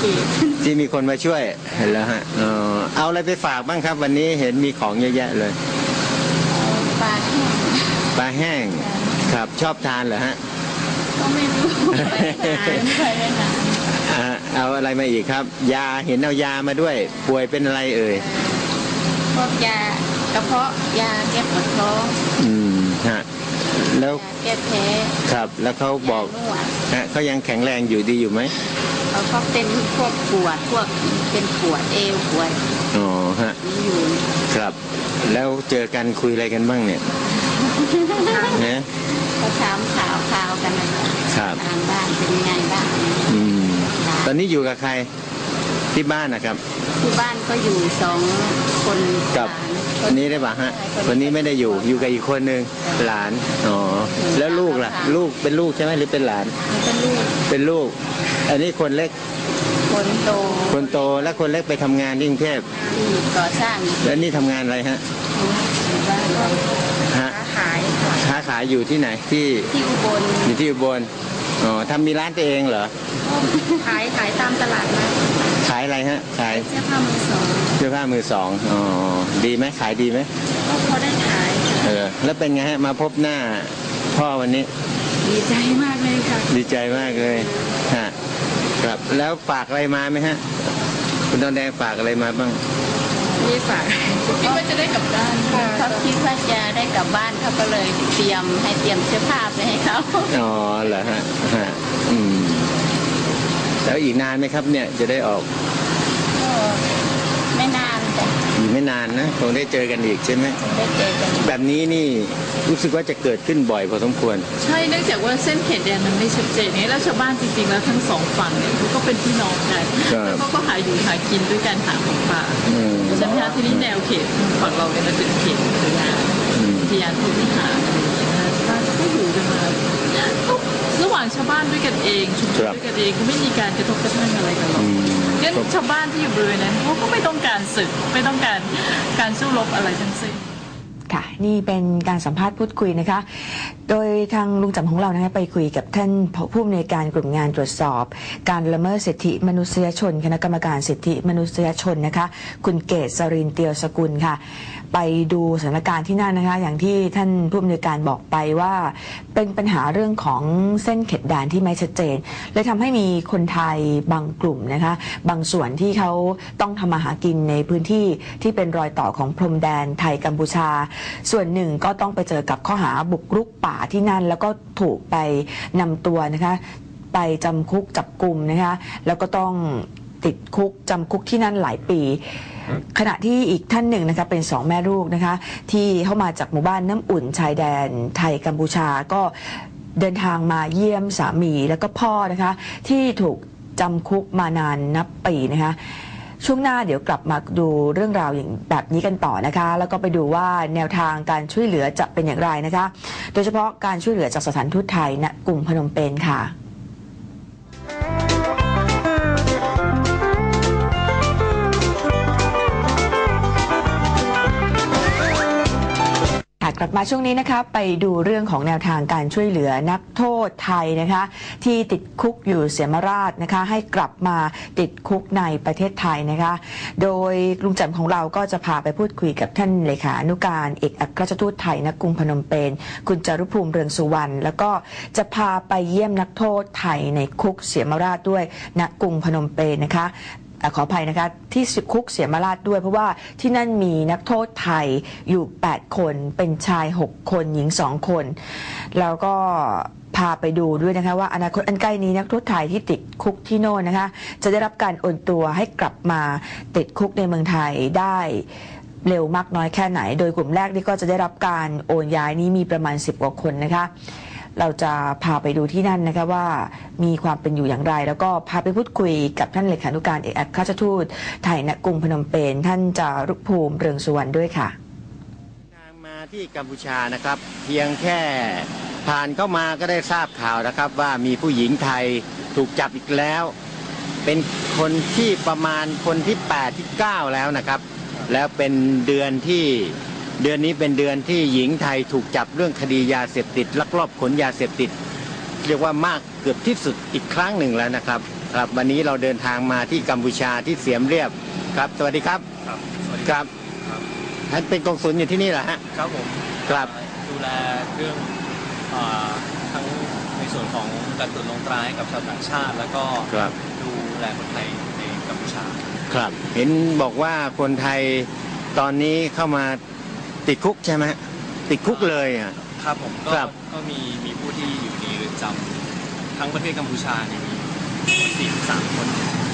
เกตที่มีคนมาช่วยเห็นแล้วฮะเออเอาอะไรไปฝากบ้างครับ วันนี้เห็นมีของเยอะแยะเลยปลาแห้งปลาแห้งครับชอบทานเหรอฮะก็ไม่รู้ไปไหนไม่เคยไปไหนอ่าเอาอะไรมาอีกครับ ยาเห็นเอายามาด้วย ป่วยเป็นอะไรเอ่ยพวกยากระเพาะยาแก้ปวดท้องอืมฮะแล้วยาแก้แพ้ครับ แล้วเขาบอกยานวด ฮะเขายังแข็งแรงอยู่ดีอยู่ไหม เขาก็เป็นพวกปวดพวกเป็นปวดเอวปวดอ๋อฮะนี่อยู่ครับ แล้วเจอกันคุยอะไรกันบ้างเนี่ยนะเขาถามข่าวข่าวกันนะครับครับทางบ้านเป็นยังไงบ้างอืมตอนนี้อยู่กับใครที่บ้านนะครับ ที่บ้านก็อยู่สองคนกับ หลานคนนี้ได้ปะฮะคนนี้ไม่ได้อยู่ อยู่กับอีกคนหนึ่งหลาน อ๋อ แล้วลูกล่ะ ลูกเป็นลูกใช่ไหมหรือเป็นหลาน แล้วก็ลูกเป็นลูก อันนี้คนเล็ก คนโตคนโต และคนเล็กไปทำงานที่กรุงเทพ ที่ก่อสร้างแล้วนี่ทำงานอะไรฮะ บ้านก็ฮะค้าขายค่ะค้าขายอยู่ที่ไหน ที่ ที่อุบลอยู่ที่อุบล อ๋อทำมีร้านตัวเองเหรอ ขายขายตามตลาดนะ ขายอะไรฮะ ขายเสื้อผ้ามือสองเสื้อผ้ามือสองอ๋อดีไหมขายดีไหมก็พอได้ขายค่ะเออแล้วเป็นไงฮะมาพบหน้าพ่อวันนี้ ดีใจมากเลยค่ะ ดีใจมากเลยฮะครับแล้วฝากอะไรมาไหมฮะ คุณตอนแดงฝากอะไรมาบ้างนี่ฝากคิดว่าจะได้กลับบ้านค่ะเขาคิดว่าจะได้กลับบ้านเขาก็เลยเตรียมให้เตรียมเสื้อผ้าไปให้เขาอ๋อเหรอฮะฮะอืม แล้วอีกนานไหมครับเนี่ยจะได้ออกก็ไม่นานแต่อีกไม่นานนะคงได้เจอกันอีกใช่ไหมได้เจอกันแบบนี้นี่รู้สึกว่าจะเกิดขึ้นบ่อยพอสมควร ใช่เนื่องจากว่าเส้นเขตแดนมันไม่ชัดเจนนี้แล้วชาวบ้านจริงๆแล้วทั้งสองฝั่งเนี่ยเขาก็เป็นพี่น้องกันครับแล้วเขาก็หาอยู่หากินด้วยการหาของป่าอืมใช่ไหมคะทีนี้แนวเขตฝั่งเราเนี่ยมันเป็นเขตอุทยานอืมอุทยานที่วิหารอะไรอย่างเงี้ยนะชาวบ้านก็อยู่กันมาก็ ระหว่างชาวบ้านด้วยกันเองชุมชนด้วยกันเองก็ไม่มีการกระทบกระทั่งอะไรกันหรอกอืมงั้นชาวบ้านที่อยู่บริเวณนั้นเขาก็ไม่ต้องการศึกไม่ต้องการการสู้รบอะไรทั้งสิ้นค่ะ นี่เป็นการสัมภาษณ์พูดคุยนะคะ โดยทางลุงจำของเรานะคะไปคุยกับท่านผู้อำนวยการกลุ่มงานตรวจสอบ การละเมิดสิทธิมนุษยชน คณะกรรมการสิทธิมนุษยชนนะคะ คุณเกษสรินเตียวสกุลค่ะ ไปดูสถานการณ์ที่นั่นนะคะ อย่างที่ท่านผู้อำนวยการบอกไปว่า เป็นปัญหาเรื่องของเส้นเขตแดนที่ไม่ชัดเจนเลยทำให้มีคนไทยบางกลุ่มนะคะ บางส่วนที่เขาต้องทำมาหากินในพื้นที่ที่เป็นรอยต่อของพรมแดนไทยกัมพูชา ส่วนหนึ่งก็ต้องไปเจอกับข้อหาบุกรุกป่าที่นั่น แล้วก็ถูกไปนำตัวนะคะไปจำคุกจับกลุ่มนะคะแล้วก็ต้องติดคุกจำคุกที่นั่นหลายปี ขณะที่อีกท่านหนึ่งนะคะเป็นสองแม่ลูกนะคะที่เข้ามาจากหมู่บ้านน้ำอุ่นชายแดนไทยกัมพูชาก็เดินทางมาเยี่ยมสามีแล้วก็พ่อนะคะที่ถูกจำคุกมานานนับปีนะคะ ช่วงหน้าเดี๋ยวกลับมาดูเรื่องราวอย่างแบบนี้กันต่อนะคะ แล้วก็ไปดูว่าแนวทางการช่วยเหลือจะเป็นอย่างไรนะคะ โดยเฉพาะการช่วยเหลือจากสถานทูตไทยณกรุงพนมเปญค่ะ กลับมาช่วงนี้นะคะ ไปดูเรื่องของแนวทางการช่วยเหลือนักโทษไทยนะคะ ที่ติดคุกอยู่เสียมราชนะคะ ให้กลับมาติดคุกในประเทศไทยนะคะ โดยลุงแจ่มของเราก็จะพาไปพูดคุยกับท่านเลขานุการเอกอัครราชทูตไทยณกรุงพนมเปญคุณจารุภูมิเรืองสุวรรณแล้วก็จะพาไปเยี่ยมนักโทษไทยในคุกเสียมราชด้วยณกรุงพนมเปญนะคะ อขออภัยนะคะที่คุกเสียมาราชด้วย เพราะว่าที่นั่นมีนักโทษไทยอยู่ 8 คนเป็นชาย 6 คนหญิง 2 คน แล้วก็พาไปดูด้วยนะคะว่าอนาคตอันใกล้นี้นักโทษไทยที่ติดคุกที่โน่นนะคะ จะได้รับการโอนตัวให้กลับมาติดคุกในเมืองไทยได้เร็วมากน้อยแค่ไหน โดยกลุ่มแรกนี่ก็จะได้รับการโอนย้ายนี้มีประมาณ 10 กว่าคนนะคะ เราจะพาไปดูที่นั่นนะคะว่ามีความเป็นอยู่อย่างไร แล้วก็พาไปพูดคุยกับท่านเลขานุการเอกอัครราชทูตไทยณกรุงพนมเปญท่านจารุภูมิเรืองสุวรรณด้วยค่ะทางมาที่กัมพูชานะครับ เพียงแค่ผ่านเข้ามาก็ได้ทราบข่าวนะครับ ว่ามีผู้หญิงไทยถูกจับอีกแล้ว เป็นคนที่ประมาณคนที่8ที่9แล้วนะครับ แล้วเป็นเดือนที่ เดือนนี้เป็นเดือนที่หญิงไทยถูกจับเรื่องคดียาเสพติดลักลอบขนยาเสพติด เรียกว่ามากเกือบที่สุดอีกครั้งหนึ่งแล้วนะครับ ครับวันนี้เราเดินทางมาที่กัมพูชาที่เสียมเรียบครับ สวัสดีครับครับสวัสดีครับครับท่านเป็นกองสุลอยู่ที่นี่เหรอฮะครับผมครับดูแลเรื่องอ่าทั้งในส่วนของการตรวจลงตราให้กับชาวต่างชาติ แล้วก็ครับดูแลคนไทยในกัมพูชา ครับ เห็นบอกว่าคนไทยตอนนี้เข้ามา ติดคุกใช่ไหมติดคุกเลยอะ ครับผมก็ครับ ก็มีมีผู้ที่อยู่ในเรือนจำทั้งประเทศกัมพูชาเนี่ยมี43คน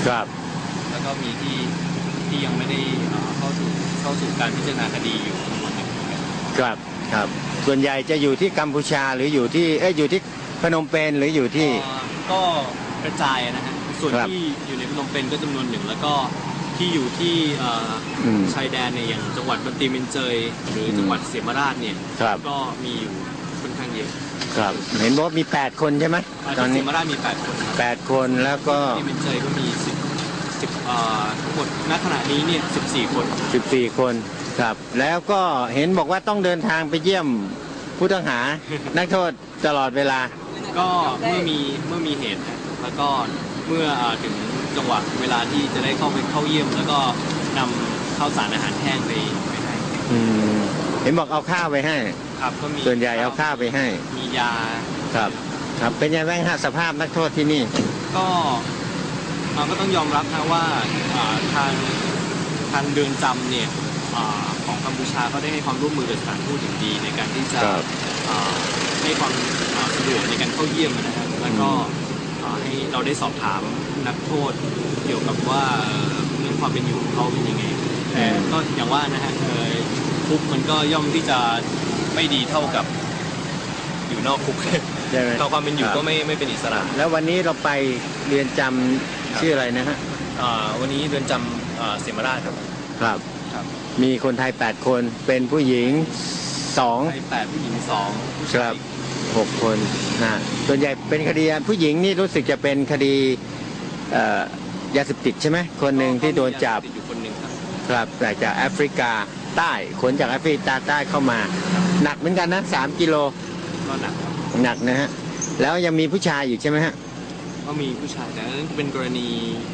ครับ แล้วก็มีที่ที่ยังไม่ได้อ่าเข้าสู่เข้าสู่การพิจารณาคดีอยู่จำนวนหนึ่งเหมือนกันครับครับ ส่วนใหญ่จะอยู่ที่กัมพูชาหรืออยู่ที่เอ้ยอยู่ที่พนมเปญหรืออยู่ที่อ่าก็กระจายนะฮะส่วนครับ ที่อยู่ในพนมเปญก็จำนวนหนึ่งแล้วก็ ที่อยู่ที่เอ่ออมชายแดนเนี่ยอย่างจังหวัดบันตีมินเจยหรือจังหวัดเสียมราชเนี่ยครับ ก็มีอยู่ค่อนข้างเยอะครับ เห็นบอกว่ามี 8 คนใช่ไหมอ่าตอนที่เสีนี้ ยมราชมี8คนครับ8 คนแล้วก็ บันตีมินเจยก็มี10 10อ่าทั้งหมดณขณะนี้เนี่ย14คน14 คนครับ แล้วก็เห็นบอกว่าต้องเดินทางไปเยี่ยมผู้ต้องหา นักโทษตลอดเวลา ก็เมื่อมีเมื่อมีเหตุนะแล้วก็เมื่ออ่าถึง จังหวะเวลาที่จะได้เข้าไปเข้าเยี่ยม แล้วก็นำข้าวสารอาหารแห้งไปไปให้อืมเห็นบอกเอาข้าวไปให้ ครับก็มีส่วนใหญ่เอาข้าวไปให้ มียา ครับ ครับ เป็นยังไงบ้างฮะสภาพนักโทษที่นี่ ก็เราก็ต้องยอมรับนะว่าอ่าทางทางเดือนจำเนี่ยอ่าของกัมพูชาเขาได้ให้ความร่วมมือกับสถานทูตอย่างดีในการที่จะครับอ่าให้ความอ่าสะดวกในการเข้าเยี่ยมนะครับแล้วก็อ่าให้เราได้สอบถาม นักโทษเกี่ยวกับว่าเอ่อเรื่องความเป็นอยู่ของเขาเป็นยังไงแต่ก็อย่างว่านะฮะเอ่อคุกมันก็ย่อมที่จะไม่ดีเท่ากับอยู่นอกคุกใช่ไหมต่อความเป็นอยู่ครับก็ไม่ไม่เป็นอิสระ แล้ววันนี้เราไปเรียนจำชื่ออะไรนะฮะอ่าวันนี้เรือนจำอ่าเสียมราชครับครับครับ มีคนไทย 8 คนเป็นผู้หญิง2ไทยแปดผู้หญิงสองผู้คชารัยบ6คนนะส่วนใหญ่เป็นคดีผู้หญิงนี่รู้สึกจะเป็นคดีเอ่อ ยาเสพติดใช่ไหมคนหนึ่งที่โดนจับติดอยู่คนหนึ่งครับครับแต่จากแอฟริกาใต้ขนจากแอฟริกาใต้เข้ามา หนักเหมือนกันนะสามกิโลก็หนักครับหนักนะฮะแล้วยังมีผู้ชายอยู่ใช่ไหมฮะก็มีผู้ชายแต่นั่นเป็นกรณี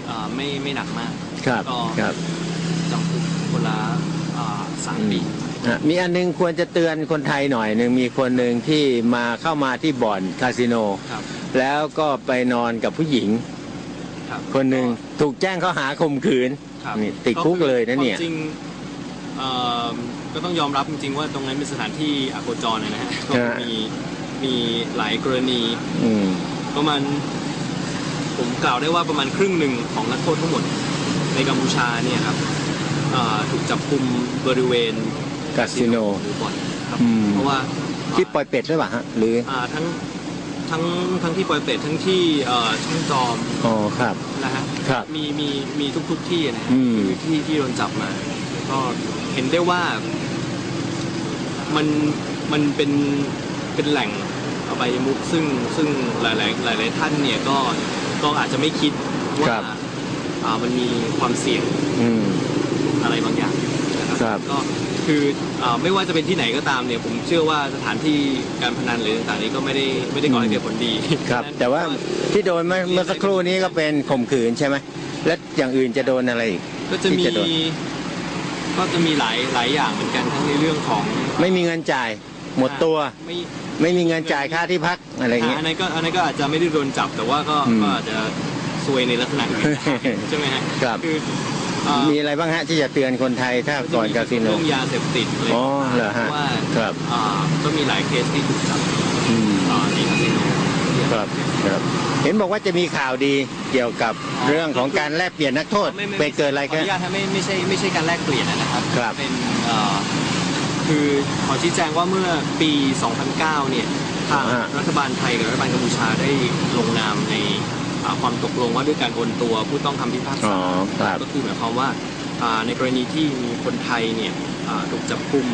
อ่าไม่ไม่หนักมาก ครับก็ครับจำคุกคนละอ่าสามปีฮะมีอันหนึงควรจะเตือนคนไทยหน่อยหนึ่งมีคนหนึ่งที่มาเข้ามาที่บ่อนคาสิโนครับแล้วก็ไปนอนกับผู้หญิง ครับคนหนึ่งถูกแจ้งข้อหาข่มขืนครับนี่ติดคุกเลยนะเนี่ยความจริงเอ่อก็ต้องยอมรับจริงๆว่าตรงนั้นเป็นสถานที่อโคจรนะฮะก็ฮะมีมีหลายกรณีอืมประมาณผมกล่าวได้ว่าประมาณครึ่งหนึ่งของนักโทษทั้งหมดในกัมพูชาเนี่ยครับอ่าถูกจับกุมบริเวณคาสิโนหรือบ่อนครับอืมเพราะว่าที่ปล่อยเป็ดหรือเปล่าฮะหรืออ่าทั้ง ทั้งทั้งที่ปอยเป็ดทั้งที่เอ่อช่องจอมอ๋อครับ นะฮะครับ มีมีมีทุกๆที่นะฮะอืมคือที่ที่โดนจับมา ก็เห็นได้ว่ามันมันเป็นเป็นแหล่งอบายมุกซึ่งซึ่งหลายหลายๆหลายๆท่านเนี่ยก็ก็อาจจะไม่คิดว่าครับ อ่ามันมีความเสี่ยง อืม อะไรบางอย่างนะครับครับ ก็ คืออาไม่ว่าจะเป็นที่ไหนก็ตามเนี่ยผมเชื่อว่าสถานที่การพนันหรือต่างๆนี้ก็ไม่ได้ไม่ได้ก่อให้เกิดผลดีครับฉะนั้นแต่ว่าที่โดนเมื่อเมื่อสักครู่นี้ก็เป็นข่มขืนใช่ไหมและอย่างอื่นจะโดนอะไรอีกก็จะมีที่จะโดนก็จะมีหลายหลายอย่างเหมือนกันทั้งในเรื่องของไม่มีเงินจ่ายหมดตัว ไม่ไม่มีเงินจ่ายค่าที่พักอะไรอย่างเงี้ย อันนั้นก็อันนั้นก็อาจจะไม่ได้โดนจับแต่ว่าก็อืมก็อาจจะซวยในลักษณะอื่นใช่ไหมฮะครับ คือเอ่อ มีอะไรบ้างฮะที่จะเตือนคนไทยถ้าก่อนคาสิโนเรื่องยาเสพติดอะไรอ๋อเหรอฮะพาะว่าครับอ่าก็มีหลายเคสที่ถูกจับอืมอ่าในคาสิโนครับครับเห็นบอกว่าจะมีข่าวดีเกี่ยวกับเรื่องของการแลกเปลี่ยนนักโทษไม่ไม่ไปเกิดอะไรขอขึ้อนนุญาตฮะไม่ไม่ใช่ไม่ใช่การแลกเปลี่ยนนะครับครับเป็นเอ่อคือขอชี้แจงว่าเมื่อปี 2009 เนี่ยทางอ่ารัฐบาลไทยกับรัฐบาลกัมพูชาได้ลงนามในอ่า ความตกลงว่าด้วยการโอนตัวผู้ต้องคำพิพากอ๋อษาครับ ก็คือหมายความว่าอ่าในกรณีที่มีคนไทยเนี่ยอ่าถูกจับกุม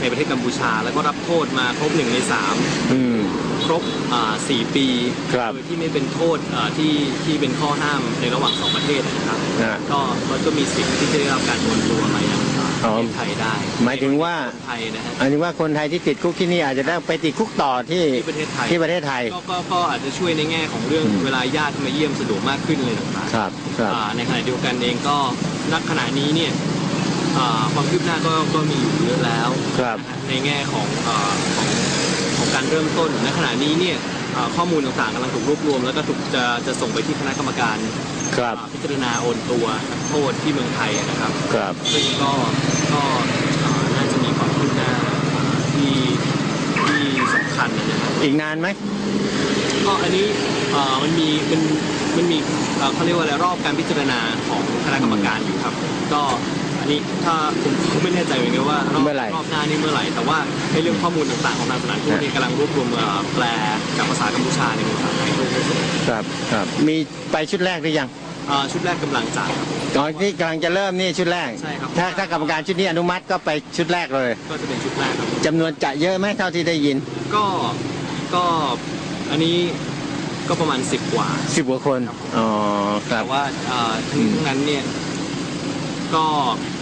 ในประเทศกัมพูชา แล้วก็รับโทษมาครบหนึ่งในสาม อืม ครบอ่าสี่ปีครับโดยที่ไม่เป็นโทษอ่าที่ที่เป็นข้อห้ามในระหว่างสองประเทศนะครับนะก็มันก็มีสิทธิ์ที่จะได้รับการโอนตัวมายัง ประเทศไทยได้หมายถึงว่า คนไทยนะฮะ อันนี้ว่าคนไทยที่ติดคุกที่นี่อาจจะได้ไปติดคุกต่อที่ที่ประเทศไทย ที่ประเทศไทย ก็ก็ก็อาจจะช่วยในแง่ของเรื่องอืม เวลาญาติมาเยี่ยมสะดวกมากขึ้นเลยต่างๆครับครับอ่าในขณะเดียวกันเองก็ณขณะนี้เนี่ยอ่าความคืบหน้าก็ก็มีอยู่เยอะแล้ว ครับนะฮะในแง่ของอ่าของของการเริ่มต้นณขณะนี้เนี่ยอ่าข้อมูลต่างๆกำลังถูกรวบรวม แล้วก็ถูกจะจะส่งไปที่คณะกรรมการครับอ่าพิจารณาโอนตัวนักโทษที่เมืองไทยนะครับ ครับ ซึ่งก็ก็อ่าน่าจะมีความคืบหน้าอ่าที่ที่สำ คัญนะครับอีกนานไหมก็อันนี้เอ่อมันมีมันมันมีเอ่อเขาเรียกว่าอะไรรอบการพิจารณาของคณะกรรมการอยู่ครับ ก็อันนี้ถ้าผมผมไม่แน่ใจเหมือนกันว่ารอบเมื่อไหร่รอบหน้านี่เมื่อไหร่แต่ว่าในเรื่องข้อมูลต่างๆของทางสถานทูตนี่กำลังรวบรวมเอ่อแปลจากภาษากัมพูชาในภาษาไทยด้วย ครับครับมีไปชุดแรกหรือยังเอ่อ ชุดแรกกำลังจ่ายครับ ตอนที่กำลังจะเริ่มนี่ชุดแรก ใช่ครับ ถ้าถ้ากรรมการชุดนี้อนุมัติก็ไปชุดแรกเลยก็จะเป็นชุดแรกครับ จำนวนจะเยอะไหมเท่าที่ได้ยินก็ก็อันนี้ก็ประมาณ 10 กว่า สิบกว่าคน อ๋อครัแต่บ ว่าเอ่อทั้งทั้งนั้นเนี่ยก็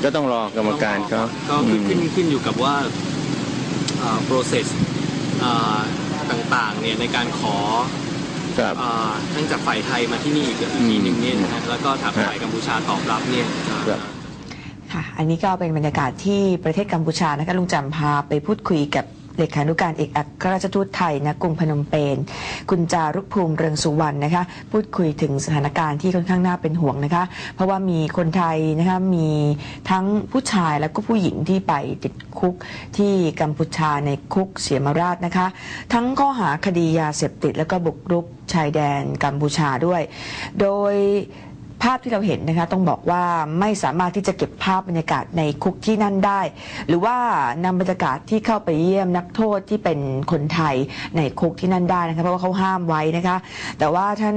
ก็ต้องรอกรรมการเขาก็ขึ้นอืขึ้นมขึ้นอยู่กับว่าเอ่อ process เอ่อต่างๆเนี่ยในการขอครับเอ่อ ทั้งจากฝ่ายไทยมาที่นี่อีกทีหนึ่งเนี่ยนะฮะแล้วก็ทางฝ่ายกัมพูชาตอบรับเนี่ยเอ่อครับค่ะ อันนี้ก็เป็นบรรยากาศที่ประเทศกัมพูชานะคะลุงจำพาไปพูดคุยกับ เลขานุการเอกอัครราชทูตไทยณกรุงพนมเปญคุณจารุภูมิเรืองสุวรรณนะคะ พูดคุยถึงสถานการณ์ที่ค่อนข้างน่าเป็นห่วงนะคะ เพราะว่ามีคนไทยนะคะมีทั้งผู้ชายแล้วก็ผู้หญิงที่ไปติดคุกที่กัมพูชาในคุกเสียมราชนะคะ ทั้งข้อหาคดียาเสพติด แล้วก็บุกรุกชายแดนกัมพูชาด้วย โดย ภาพที่เราเห็นนะคะต้องบอกว่าไม่สามารถที่จะเก็บภาพบรรยากาศในคุกที่นั่นได้ หรือว่านำบรรยากาศที่เข้าไปเยี่ยมนักโทษที่เป็นคนไทยในคุกที่นั่นได้นะคะเพราะว่าเขาห้ามไว้นะคะ แต่ว่าท่าน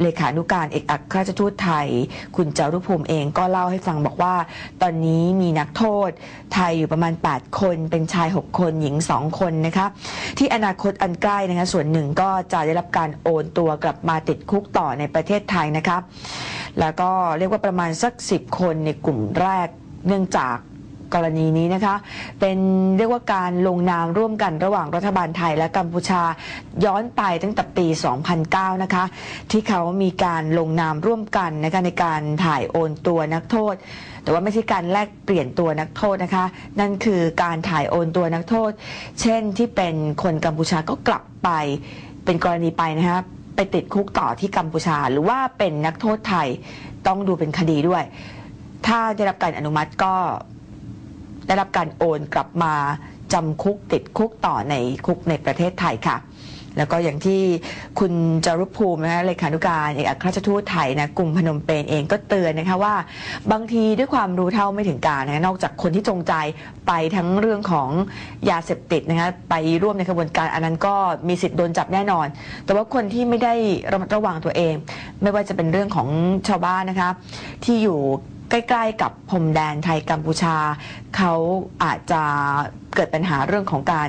เลขานุการเอกอัครราชทูตไทย คุณจารุภูมิเองก็เล่าให้ฟังบอกว่า ตอนนี้มีนักโทษไทยอยู่ประมาณ 8 คน เป็นชาย 6 คนหญิง 2 คนนะคะที่อนาคตอันใกล้นะคะส่วนหนึ่งก็จะได้รับการโอนตัวกลับมาติดคุกต่อในประเทศไทยนะคะแล้วก็เรียกว่าประมาณสัก 10 คนในกลุ่มแรกเนื่องจาก กรณีนี้นะคะ เป็นเรียกว่าการลงนามร่วมกันระหว่างรัฐบาลไทยและกัมพูชาย้อนไปตั้งแต่ปี 2009 นะคะ ที่เขามีการลงนามร่วมกันนะคะในการถ่ายโอนตัวนักโทษ แต่ว่าไม่ใช่การแลกเปลี่ยนตัวนักโทษนะคะ นั่นคือการถ่ายโอนตัวนักโทษ เช่นที่เป็นคนกัมพูชาก็กลับไปเป็นกรณีไปนะคะไปติดคุกต่อที่กัมพูชา หรือว่าเป็นนักโทษไทยต้องดูเป็นคดีด้วย ถ้าได้รับการอนุมัติก็ ได้รับการโอนกลับมาจำคุกติดคุกต่อในคุกในประเทศไทยค่ะ แล้วก็อย่างที่คุณจารุภูมินะคะเลขานุการเอกอัครราชทูตไทยนะกรุงพนมเปญเองก็เตือนนะคะว่าบางทีด้วยความรู้เท่าไม่ถึงการนะนอกจากคนที่จงใจไปทั้งเรื่องของยาเสพติดนะคะไปร่วมในขบวนการอันนั้นก็มีสิทธิ์โดนจับแน่นอน แต่ว่าคนที่ไม่ได้ระมัดระวังตัวเอง ไม่ว่าจะเป็นเรื่องของชาวบ้านนะคะที่อยู่ ใกล้ๆ กับพรมแดนไทยกัมพูชา เขาอาจจะเกิดปัญหาเรื่องของการ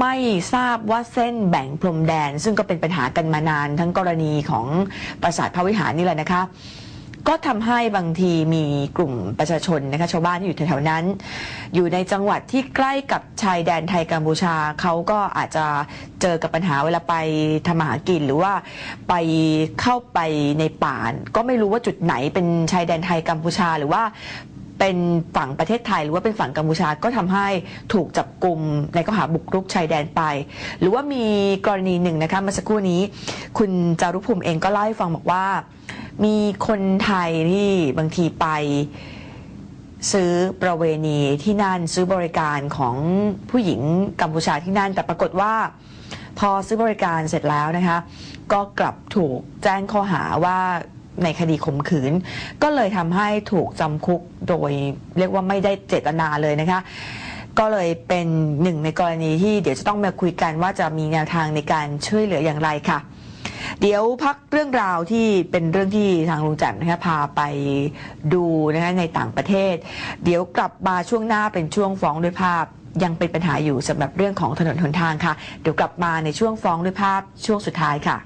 ไม่ทราบว่าเส้นแบ่งพรมแดน ซึ่งก็เป็นปัญหากันมานานทั้งกรณีของปราสาทพระวิหารนี่แหละนะคะ ก็ทำให้บางทีมีกลุ่มประชาชนนะคะชาวบ้านที่อยู่แถวๆนั้น อยู่ในจังหวัดที่ใกล้กับชายแดนไทยกัมพูชาเขาก็อาจจะเจอกับปัญหาเวลาไปทำมาหากินหรือว่าไปเข้าไปในป่าก็ไม่รู้ว่าจุดไหนเป็นชายแดนไทยกัมพูชาหรือว่า เป็นฝั่งประเทศไทย หรือว่าเป็นฝั่งกัมพูชาก็ทำให้ถูกจับกลุ่มในข้อหาบุกรุกชายแดนไป หรือว่ามีกรณีหนึ่งนะคะเมื่อสักครู่นี้ คุณจารุภูมิเองก็เล่าให้ฟังบอกว่า มีคนไทยที่บางทีไปซื้อประเวณีที่นั่นซื้อบริการของผู้หญิงกัมพูชาที่นั่น แต่ปรากฏว่า พอซื้อบริการเสร็จแล้วนะคะ ก็กลับถูกแจ้งข้อหาว่าในคดีข่มขืน ก็เลยทำให้ถูกจำคุกโดยเรียกว่าไม่ได้เจตนาเลยนะคะ ก็เลยเป็นหนึ่งในกรณีที่เดี๋ยวจะต้องมาคุยกันว่าจะมีแนวทางในการช่วยเหลืออย่างไรค่ะ เดี๋ยวพักเรื่องราวที่เป็นเรื่องที่ทางลุงแจ่มนะคะพาไปดูนะคะในต่างประเทศ เดี๋ยวกลับมาช่วงหน้าเป็นช่วงฟ้องด้วยภาพยังเป็นปัญหาอยู่สำหรับเรื่องของถนนหนทางค่ะ เดี๋ยวกลับมาในช่วงฟ้องด้วยภาพช่วงสุดท้ายค่ะ